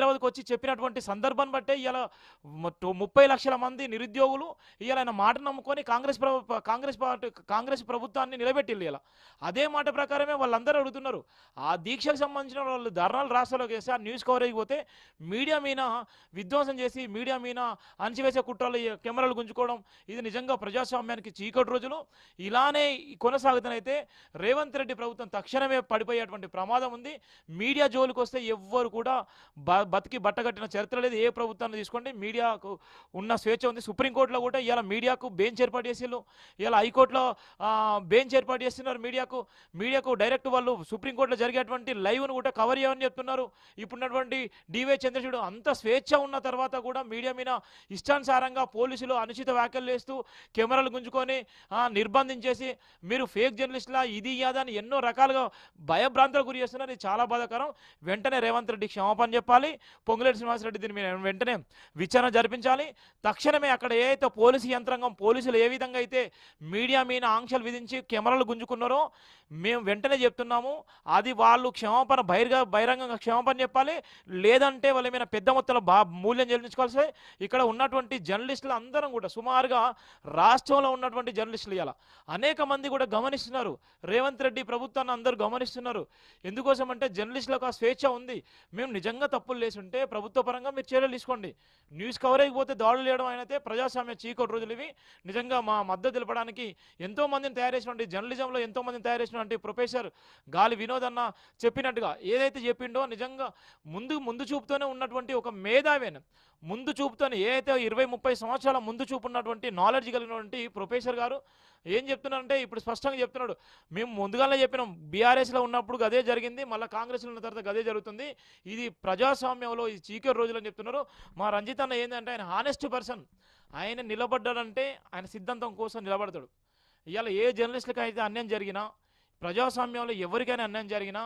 హైదరాబాద్కి వచ్చి చెప్పినటువంటి సందర్భాన్ని బట్టే ఇలా ముప్పై లక్షల మంది నిరుద్యోగులు ఇవాళ ఆయన మాట నమ్ముకొని కాంగ్రెస్ ప్రభు కాంగ్రెస్ పార్టీ కాంగ్రెస్ ప్రభుత్వాన్ని నిలబెట్టిల్లు ఇలా అదే మాట ప్రకారమే వాళ్ళందరూ అడుగుతున్నారు. ఆ దీక్షకు సంబంధించిన వాళ్ళు ధర్నాలు రాష్ట్రాల్లోకి వేసి ఆ న్యూస్ కవరేజ్ పోతే మీడియా మీద విధ్వంసం చేసి మీడియా మీద అణచివేసే కుట్రలు కెమెరాలు గుంజుకోవడం ఇది నిజంగా ప్రజాస్వామ్యానికి చీకటి రోజులు. ఇలానే కొనసాగుతానైతే రేవంత్ రెడ్డి ప్రభుత్వం తక్షణమే పడిపోయేటువంటి ప్రమాదం ఉంది. మీడియా జోలికి వస్తే ఎవ్వరు కూడా బ బతికి బట్టగట్టిన చరిత్ర లేదు. ఏ ప్రభుత్వాన్ని తీసుకోండి? మీడియాకు ఉన్న స్వేచ్ఛ ఉంది. సుప్రీంకోర్టులో కూడా ఇవాళ మీడియాకు బెంచ్ ఏర్పాటు చేసిళ్ళు ఇలా హైకోర్టులో బెంచ్ ఏర్పాటు చేస్తున్నారు మీడియాకు. మీడియాకు డైరెక్ట్ వాళ్ళు సుప్రీంకోర్టులో జరిగేటువంటి లైవ్ను కూడా కవర్ చేయమని చెప్తున్నారు. ఇప్పుడున్నటువంటి డివై చంద్రచూడు అంత స్వేచ్ఛ ఉన్న తర్వాత కూడా మీడియా మీద ఇష్టానుసారంగా పోలీసులు అనుచిత వ్యాఖ్యలు చేస్తూ కెమెరాలు గుంజుకొని నిర్బంధించేసి మీరు ఫేక్ జర్నలిస్ట్లా ఇది యాదని అని ఎన్నో రకాలుగా భయభ్రాంతులకు గురి చేస్తున్నారు. ఇది చాలా బాధాకరం. వెంటనే రేవంత్ రెడ్డి క్షమాపణ చెప్పాలి. పొంగులేటి శ్రీనివాసరెడ్డి దీని మీద వెంటనే విచారణ జరిపించాలి. తక్షణమే అక్కడ ఏ అయితే పోలీసు యంత్రాంగం పోలీసులు ఏ విధంగా అయితే మీడియా మీద ఆంక్షలు విధించి కెమెరాలు గుంజుకున్నారో మేము వెంటనే చెప్తున్నాము. అది వాళ్ళు క్షమాపణ బహిర్గ బహిరంగంగా క్షమాపణ చెప్పాలి. లేదంటే వాళ్ళ మీద పెద్ద మొత్తంలో బా మూల్యం చెల్లించుకోవాల్సి ఇక్కడ ఉన్నటువంటి జర్నలిస్టులు అందరం కూడా సుమారుగా రాష్ట్రంలో ఉన్నటువంటి జర్నలిస్టులు ఇలా అనేక మంది కూడా గమనిస్తున్నారు. రేవంత్ రెడ్డి ప్రభుత్వాన్ని అందరూ గమనిస్తున్నారు. ఎందుకోసం అంటే జర్నలిస్టులకు ఆ స్వేచ్ఛ ఉంది. మేము నిజంగా తప్పులు లేసుంటే ప్రభుత్వ పరంగా మీరు చర్యలు తీసుకోండి. న్యూస్ కవరేజ్ పోతే దాడులు చేయడం అయినతే ప్రజాస్వామ్య చీకటి రోజులు ఇవి. నిజంగా మా మద్దతు తెలపడానికి ఎంతో మందిని తయారు చేసినటువంటి జర్నలిజంలో ఎంతో మందిని తయారు చేసినటువంటి ప్రొఫెసర్ గాలి వినోద్ అన్న చెప్పినట్టుగా ఏదైతే చెప్పిండో నిజంగా ముందు ముందు చూపుతోనే ఉన్నటువంటి ఒక మేధావేన ముందు చూపుతోనే ఏ అయితే ఇరవై ముప్పై సంవత్సరాల ముందు చూపు ఉన్నటువంటి నాలెడ్జ్ కలిగినటువంటి ప్రొఫెసర్ గారు ఏం చెప్తున్నారంటే ఇప్పుడు స్పష్టంగా చెప్తున్నాడు. మేము ముందుగానే చెప్పినాం బీఆర్ఎస్లో ఉన్నప్పుడు అదే జరిగింది మళ్ళీ కాంగ్రెస్లో ఉన్న తర్వాత అదే జరుగుతుంది. ఇది ప్రజాస్వామ్యంలో ఈ చీకటి రోజులు అని చెప్తున్నారు. మా రంజిత్ అన్న ఏంటంటే ఆయన హానెస్ట్ పర్సన్ ఆయన నిలబడ్డాడంటే ఆయన సిద్ధాంతం కోసం నిలబడతాడు. ఇవాళ ఏ జర్నలిస్టులకి అయితే అన్యాయం జరిగినా ప్రజాస్వామ్యంలో ఎవరికైనా అన్యాయం జరిగినా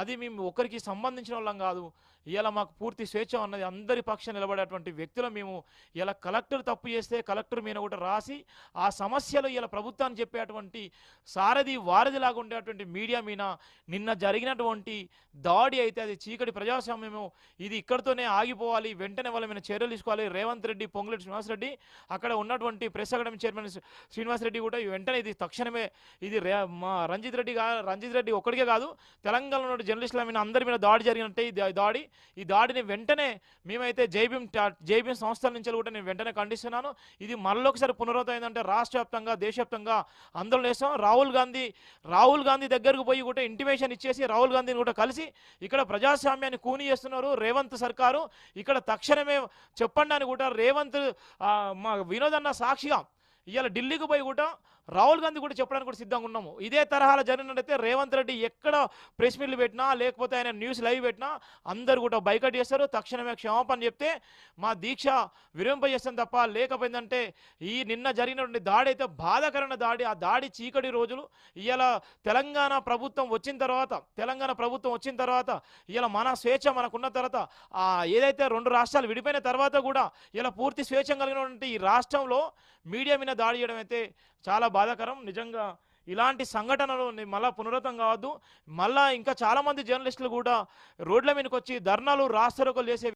అది మేము ఒకరికి సంబంధించిన వాళ్ళం కాదు. ఇలా మాకు పూర్తి స్వేచ్ఛ ఉన్నది. అందరి పక్షం నిలబడేటువంటి వ్యక్తులు మేము. ఇలా కలెక్టర్ తప్పు చేస్తే కలెక్టర్ మీద కూడా రాసి ఆ సమస్యలు ఇలా ప్రభుత్వాన్ని చెప్పేటువంటి సారథి వారధిలాగా ఉండేటువంటి మీడియా మీద నిన్న జరిగినటువంటి దాడి అయితే అది చీకటి ప్రజాస్వామ్యము. ఇది ఇక్కడితోనే ఆగిపోవాలి. వెంటనే వాళ్ళ మీద చర్యలు తీసుకోవాలి. రేవంత్ రెడ్డి పొంగులేటి శ్రీనివాసరెడ్డి అక్కడ ఉన్నటువంటి ప్రెస్ అకాడమీ చైర్మన్ శ్రీనివాసరెడ్డి కూడా వెంటనే ఇది తక్షణమే ఇది మా రంజిత్ రెడ్డి రంజిత్ రెడ్డి ఒక్కడికే కాదు. తెలంగాణలో ఉన్న జర్నలిస్టుల మీద అందరి మీద దాడి జరిగినట్టే ఈ దాడి. ఈ దాడిని వెంటనే మేమైతే జైబీఎం జైబీఎం సంస్థల నుంచి కూడా నేను వెంటనే ఖండిస్తున్నాను. ఇది మరొకసారి పునరావృతం అయిందంటే రాష్ట్ర వ్యాప్తంగా దేశవ్యాప్తంగా ఆందోళన చేస్తాం రాహుల్ గాంధీ రాహుల్ గాంధీ దగ్గరకు పోయి కూడా ఇంటిమేషన్ ఇచ్చేసి రాహుల్ గాంధీని కూడా కలిసి ఇక్కడ ప్రజాస్వామ్యాన్ని కూని చేస్తున్నారు రేవంత్ సర్కారు. ఇక్కడ తక్షణమే చెప్పండి అని కూడా రేవంత్ మా వినోద్ అన్న సాక్షిగా ఇవాళ ఢిల్లీకి పోయి కూడా రాహుల్ గాంధీ కూడా చెప్పడానికి కూడా సిద్ధంగా ఉన్నాము. ఇదే తరహాలో జరిగినట్టయితే రేవంత్ రెడ్డి ఎక్కడ ప్రెస్ మీట్లు పెట్టినా లేకపోతే ఆయన న్యూస్ లైవ్ పెట్టినా అందరు కూడా బైకట్ చేస్తారు. తక్షణమే క్షమాపణ చెప్తే మా దీక్ష విరింపజేస్తాం తప్ప లేకపోయిందంటే ఈ నిన్న జరిగినటువంటి దాడి అయితే బాధాకరమైన దాడి. ఆ దాడి చీకటి రోజులు. ఇవాళ తెలంగాణ ప్రభుత్వం వచ్చిన తర్వాత తెలంగాణ ప్రభుత్వం వచ్చిన తర్వాత ఇలా మన స్వేచ్ఛ మనకున్న తర్వాత ఆ ఏదైతే రెండు రాష్ట్రాలు విడిపోయిన తర్వాత కూడా ఇలా పూర్తి స్వేచ్ఛ కలిగినటువంటి ఈ రాష్ట్రంలో మీడియా మీద దాడి చేయడం అయితే చాలా బాధాకరం. నిజంగా ఇలాంటి సంఘటనలు మళ్ళీ పునరుతం కావద్దు. మళ్ళా ఇంకా చాలామంది జర్నలిస్టులు కూడా రోడ్ల మీదకి వచ్చి ధర్నాలు రాస్తారోకలు చేసే